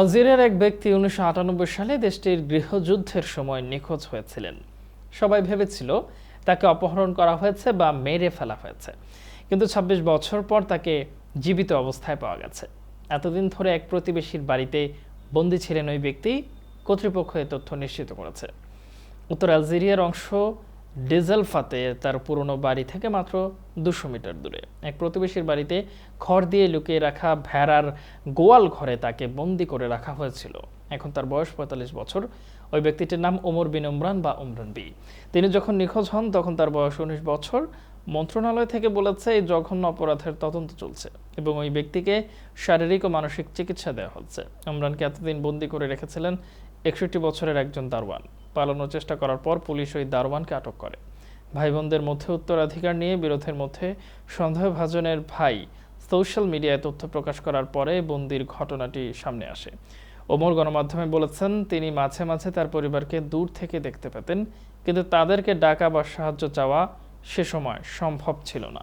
আলজেরিয়ার এক ব্যক্তি উনিশশো আটানব্বই সালে দেশটির গৃহযুদ্ধের সময় নিখোঁজ হয়েছিলেন। সবাই ভেবেছিল তাকে অপহরণ করা হয়েছে বা মেরে ফেলা হয়েছে। কিন্তু ২৬ বছর পর তাকে জীবিত অবস্থায় পাওয়া গেছে। এতদিন ধরে এক প্রতিবেশীর বাড়িতে বন্দী ছিলেন ওই ব্যক্তি। কর্তৃপক্ষ এ তথ্য নিশ্চিত করেছে। উত্তর আলজেরিয়ার অংশ ডেজালফাতে তার পুরনো বাড়ি থেকে মাত্র দুশো মিটার দূরে। এক প্রতিবেশীর বাড়িতে খড় দিয়ে লুকিয়ে রাখা ভেড়ার গোয়াল ঘরে তাকে বন্দি করে রাখা হয়েছিল। এখন তার বয়স পঁয়তাল্লিশ বছর। ওই ব্যক্তিটির নাম ওমর বিন উমরান বা উমরান বি। তিনি যখন নিখোঁজ হন, তখন তার বয়স উনিশ বছর। মন্ত্রণালয় থেকে বলেছে, এই জঘন্য অপরাধের তদন্ত চলছে এবং ওই ব্যক্তিকে শারীরিক ও মানসিক চিকিৎসা দেওয়া হচ্ছে। ইমরানকে এতদিন বন্দি করে রেখেছিলেন একষট্টি বছরের একজন দারোয়ান। পালানোর চেষ্টা করার পর পুলিশ ওই দারোয়ানকে আটক করে। ভাই বোনদের মধ্যে উত্তরাধিকার নিয়ে বিরোধের মধ্যে সন্দেহভাজনের ভাই সোশ্যাল মিডিয়ায় তথ্য প্রকাশ করার পরে বন্দির ঘটনাটি সামনে আসে। ওমর গণমাধ্যমে বলেছেন, তিনি মাঝে মাঝে তার পরিবারকে দূর থেকে দেখতে পেতেন, কিন্তু তাদেরকে ডাকা বা সাহায্য চাওয়া সে সময় সম্ভব ছিল না।